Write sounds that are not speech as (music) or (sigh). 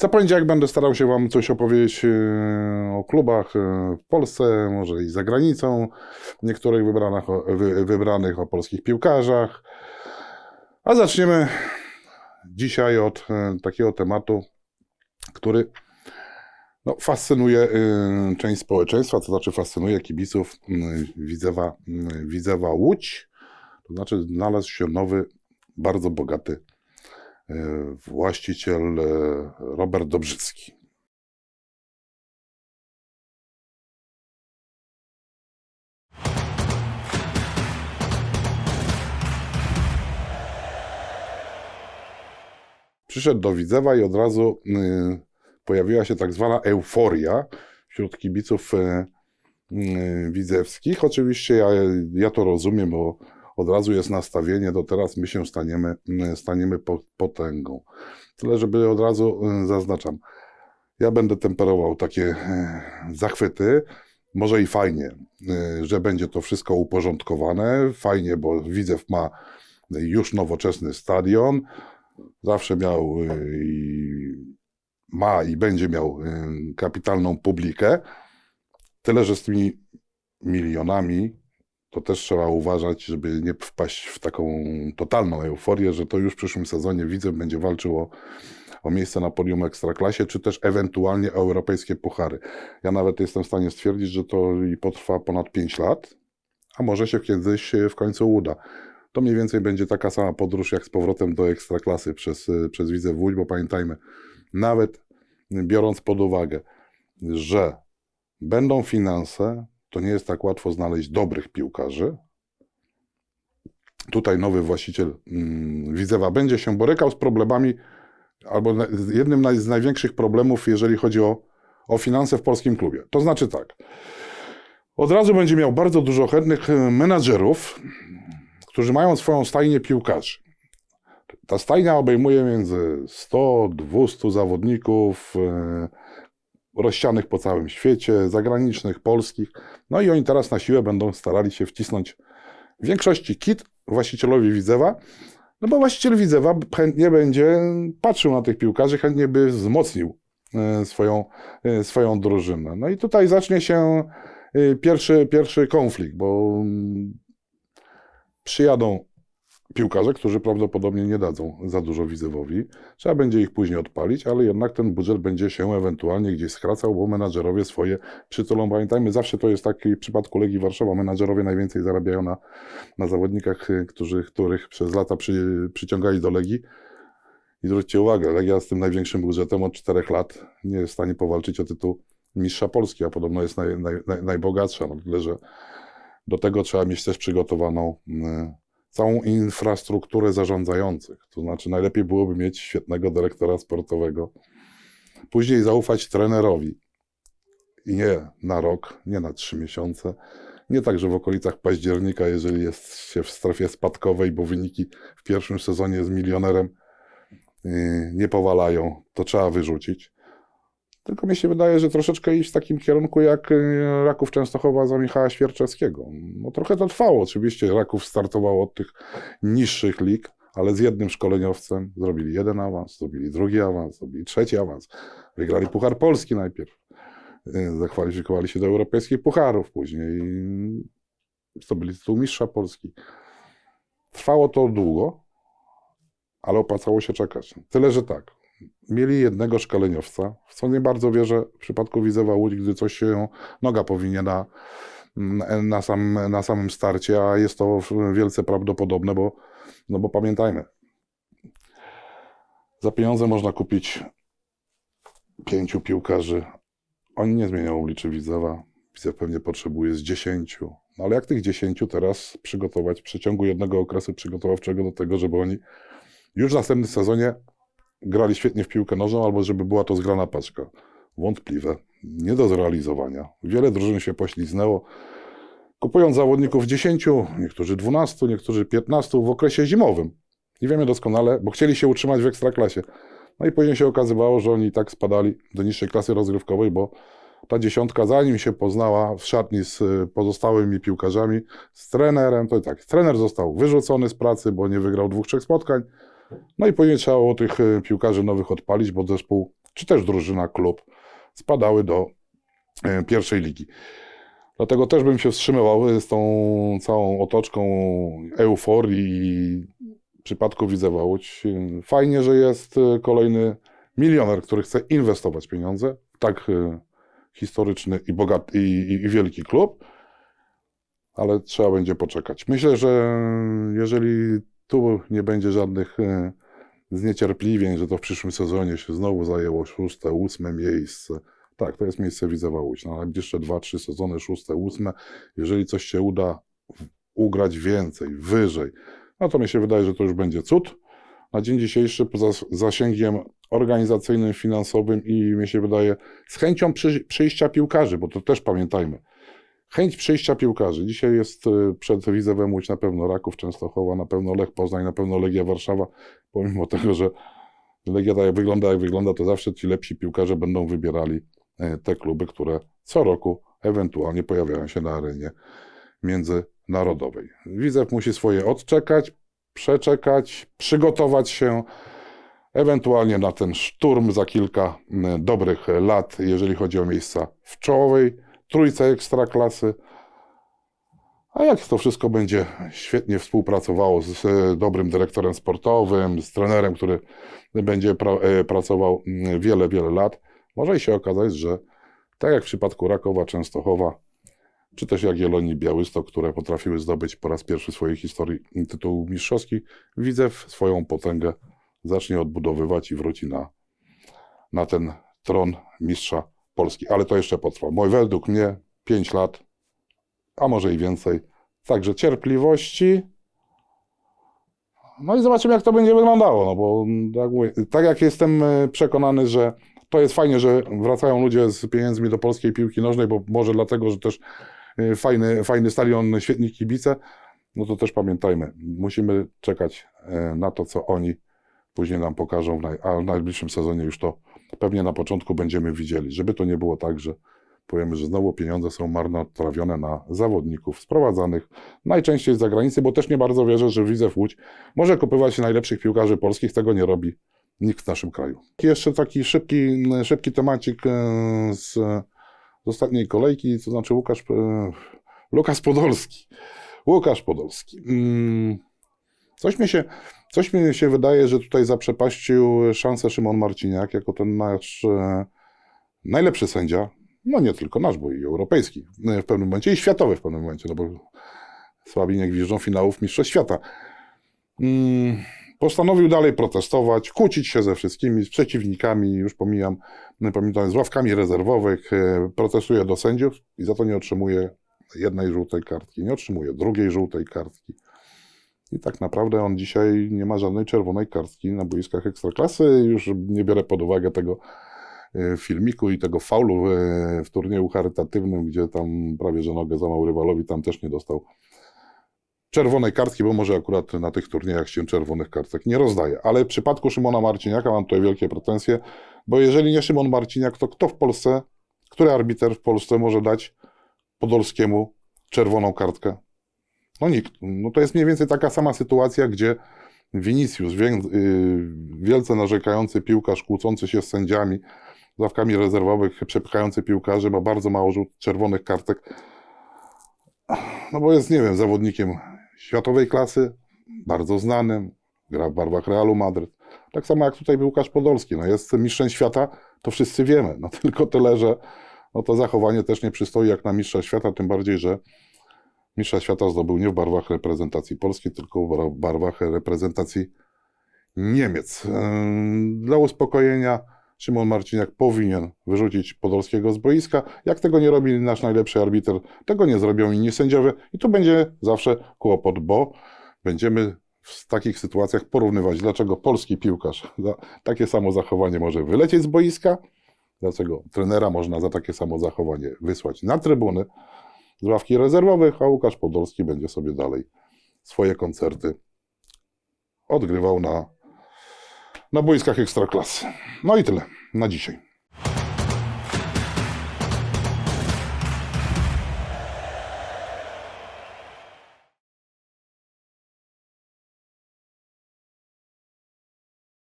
Co poniedziałek będę starał się Wam coś opowiedzieć e, o klubach e, w Polsce, może i za granicą, niektórych wybranych, wybranych o polskich piłkarzach. A zaczniemy dzisiaj od e, takiego tematu, który no, fascynuje część społeczeństwa, to znaczy fascynuje kibiców Widzewa, Widzewa Łódź. To znaczy znalazł się nowy, bardzo bogaty właściciel e, Robert Dobrzycki. Przyszedł do Widzewa i od razu y, pojawiła się tak zwana euforia wśród kibiców widzewskich. Oczywiście ja, ja to rozumiem, bo od razu jest nastawienie, to teraz my się staniemy, y, staniemy po- potęgą. Tyle, żeby od razu y, zaznaczam, ja będę temperował takie y, zachwyty. Może i fajnie, y, że będzie to wszystko uporządkowane. Fajnie, bo Widzew ma już nowoczesny stadion. Zawsze miał i ma i będzie miał kapitalną publikę. Tyle, że z tymi milionami to też trzeba uważać, żeby nie wpaść w taką totalną euforię, że to już w przyszłym sezonie Widzew będzie walczył o, o miejsce na podium Ekstraklasie, czy też ewentualnie o europejskie puchary. Ja nawet jestem w stanie stwierdzić, że to i potrwa ponad 5 lat, a może się kiedyś y, w końcu uda. To mniej więcej będzie taka sama podróż jak z powrotem do Ekstraklasy przez, y, przez Widzew Łódź, bo pamiętajmy, nawet biorąc pod uwagę, że będą finanse, to nie jest tak łatwo znaleźć dobrych piłkarzy. Tutaj nowy właściciel mm, Widzewa będzie się borykał z problemami, albo jednym z największych problemów, jeżeli chodzi o, o finanse w polskim klubie. To znaczy tak, od razu będzie miał bardzo dużo chętnych e, menadżerów, którzy mają swoją stajnię piłkarzy. Ta stajnia obejmuje między 100-200 zawodników e, rozsianych po całym świecie, zagranicznych, polskich. No i oni teraz na siłę będą starali się wcisnąć w większości kit właścicielowi Widzewa, no bo właściciel Widzewa chętnie będzie patrzył na tych piłkarzy, chętnie by wzmocnił e, swoją, e, swoją drużynę. No i tutaj zacznie się e, pierwszy, pierwszy konflikt, bo mm, przyjadą piłkarze, którzy prawdopodobnie nie dadzą za dużo Widzewowi. Trzeba będzie ich później odpalić, ale jednak ten budżet będzie się ewentualnie gdzieś skracał, bo menadżerowie swoje przytulą. Pamiętajmy, zawsze to jest taki w przypadku Legii Warszawa. Menadżerowie najwięcej zarabiają na, na zawodnikach, którzy, których przez lata przy, przyciągali do Legii. I zwróćcie uwagę, Legia z tym największym budżetem od czterech lat nie jest w stanie powalczyć o tytuł mistrza Polski, a podobno jest naj, naj, naj, najbogatsza. No, tyle, że do tego trzeba mieć też przygotowaną y, całą infrastrukturę zarządzających. To znaczy, najlepiej byłoby mieć świetnego dyrektora sportowego, później zaufać trenerowi. I nie na rok, nie na trzy miesiące, nie tak, że w okolicach października, jeżeli jest się w strefie spadkowej, bo wyniki w pierwszym sezonie z milionerem yy, nie powalają, to trzeba wyrzucić. Tylko mi się wydaje, że troszeczkę iść w takim kierunku jak yy, Raków Częstochowa za Michała Świerczewskiego. No trochę to trwało. Oczywiście Raków startował od tych niższych lig, ale z jednym szkoleniowcem zrobili jeden awans, zrobili drugi awans, zrobili trzeci awans. Wygrali Puchar Polski najpierw. Yy, Zakwalifikowali się do europejskich pucharów później. Zdobyli tytuł mistrza Polski. Trwało to długo, ale opłacało się czekać. Tyle, że tak. Mieli jednego szkoleniowca, w co nie bardzo wierzę w przypadku Widzewa Łódź, gdy coś się noga powinie na, na, sam, na samym starcie, a jest to wielce prawdopodobne, bo, no bo pamiętajmy, za pieniądze można kupić pięciu piłkarzy. Oni nie zmienią obliczy Widzewa. Widzew pewnie potrzebuje z dziesięciu. No ale jak tych dziesięciu teraz przygotować w przeciągu jednego okresu przygotowawczego do tego, żeby oni już w następnym sezonie grali świetnie w piłkę nożną, albo żeby była to zgrana paczka. Wątpliwe. Nie do zrealizowania. Wiele drużyn się pośliznęło, kupując zawodników 10, niektórzy 12, niektórzy 15 w okresie zimowym. I wiemy doskonale, bo chcieli się utrzymać w ekstraklasie. No i później się okazywało, że oni i tak spadali do niższej klasy rozgrywkowej, bo ta dziesiątka, zanim się poznała w szatni z y, pozostałymi piłkarzami, z trenerem, to i tak, trener został wyrzucony z pracy, bo nie wygrał dwóch, trzech spotkań. No i później trzeba było tych y, piłkarzy nowych odpalić, bo zespół czy też drużyna, klub spadały do e, pierwszej ligi. Dlatego też bym się wstrzymywał z tą całą otoczką euforii w przypadku Widzewa Łódź. Fajnie, że jest e, kolejny milioner, który chce inwestować pieniądze tak e, historyczny i bogaty i, i, i wielki klub, ale trzeba będzie poczekać. Myślę, że jeżeli tu nie będzie żadnych e, zniecierpliwień, że to w przyszłym sezonie się znowu zajęło szóste, ósme miejsce. Tak, to jest miejsce Widzewa Łódź. Na najbliższe dwa, trzy sezony, szóste, ósme. Jeżeli coś się uda ugrać więcej, wyżej, no to mi się wydaje, że to już będzie cud. Na dzień dzisiejszy poza zasięgiem organizacyjnym, finansowym i mi się wydaje z chęcią przy, przyjścia piłkarzy, bo to też pamiętajmy. Chęć przyjścia piłkarzy. Dzisiaj jest y, przed Widzewem Łódź na pewno Raków Częstochowa, na pewno Lech Poznań, na pewno Legia Warszawa, pomimo tego, że Legia tak wygląda, jak wygląda, to zawsze ci lepsi piłkarze będą wybierali e, te kluby, które co roku ewentualnie pojawiają się na arenie międzynarodowej. Widzew musi swoje odczekać, przeczekać, przygotować się ewentualnie na ten szturm za kilka m, dobrych lat, jeżeli chodzi o miejsca w czołowej trójce ekstraklasy. A jak to wszystko będzie świetnie współpracowało z e, dobrym dyrektorem sportowym, z trenerem, który będzie pra, e, pracował mm, wiele, wiele lat, może się okazać, że tak jak w przypadku Rakowa, Częstochowa, czy też Jagiellonii Białystok, które potrafiły zdobyć po raz pierwszy w swojej historii tytuł mistrzowski, Widzew swoją potęgę zacznie odbudowywać i wróci na, na ten tron mistrza Polski. Ale to jeszcze potrwa. Mój według mnie 5 lat, a może i więcej. Także cierpliwości. No i zobaczymy, jak to będzie wyglądało. No bo tak, mówię, tak jak jestem e, przekonany, że to jest fajnie, że wracają ludzie z pieniędzmi do polskiej piłki nożnej, bo może dlatego, że też e, fajny, fajny stadion, świetni kibice, no to też pamiętajmy, musimy czekać e, na to, co oni później nam pokażą, a w najbliższym sezonie już to pewnie na początku będziemy widzieli, żeby to nie było tak, że powiemy, że znowu pieniądze są marnotrawione na zawodników sprowadzanych najczęściej z zagranicy, bo też nie bardzo wierzę, że Widzew Łódź może kupować najlepszych piłkarzy polskich, tego nie robi nikt w naszym kraju. Jeszcze taki szybki, szybki temacik e, z, ostatniej kolejki, to znaczy Łukasz, e, Lukas Podolski. Łukasz Podolski. Coś mi, się, coś mi się wydaje, że tutaj zaprzepaścił szansę Szymon Marciniak jako ten nasz e, najlepszy sędzia. No nie tylko nasz, bo i europejski e, w pewnym momencie i światowy w pewnym momencie, no bo słabi nie gwiżdżą finałów Mistrzostw Świata. Mm, postanowił dalej protestować, kłócić się ze wszystkimi, z przeciwnikami, już pomijam, pamiętam, z ławkami rezerwowych, e, protestuje do sędziów i za to nie otrzymuje jednej żółtej kartki, nie otrzymuje drugiej żółtej kartki. I tak naprawdę on dzisiaj nie ma żadnej czerwonej kartki na boiskach ekstraklasy. Już nie biorę pod uwagę tego e, filmiku i tego faulu w, w turnieju charytatywnym, gdzie tam prawie że nogę złamał rywalowi, tam też nie dostał czerwonej kartki, bo może akurat na tych turniejach się czerwonych kartek nie rozdaje. Ale w przypadku Szymona Marciniaka mam tutaj wielkie pretensje, bo jeżeli nie Szymon Marciniak, to kto w Polsce, który arbiter w Polsce może dać Podolskiemu czerwoną kartkę? No nikt. No to jest mniej więcej taka sama sytuacja, gdzie Vinicius, y, wielce narzekający piłkarz, kłócący się z sędziami, z ławkami rezerwowych, przepychający piłkarzy, ma bardzo mało czerwonych kartek. No bo jest, nie wiem, zawodnikiem światowej klasy, bardzo znanym, gra w barwach Realu Madryt. Tak samo jak tutaj był Łukasz Podolski. No jest mistrzem świata, to wszyscy wiemy. No (laughs) tylko tyle, że no to zachowanie też nie przystoi jak na mistrza świata, tym bardziej, że mistrza świata zdobył nie w barwach reprezentacji Polski, tylko w bar- barwach reprezentacji Niemiec. Dla uspokojenia Szymon Marciniak powinien wyrzucić Podolskiego z boiska. Jak tego nie robi nasz najlepszy arbiter, tego nie zrobią inni sędziowie i tu będzie zawsze kłopot, bo będziemy w takich sytuacjach porównywać, dlaczego polski piłkarz za takie samo zachowanie może wylecieć z boiska, dlaczego trenera można za takie samo zachowanie wysłać na trybuny z ławki rezerwowych, a Łukasz Podolski będzie sobie dalej swoje koncerty odgrywał na, na boiskach ekstraklasy. No i tyle na dzisiaj.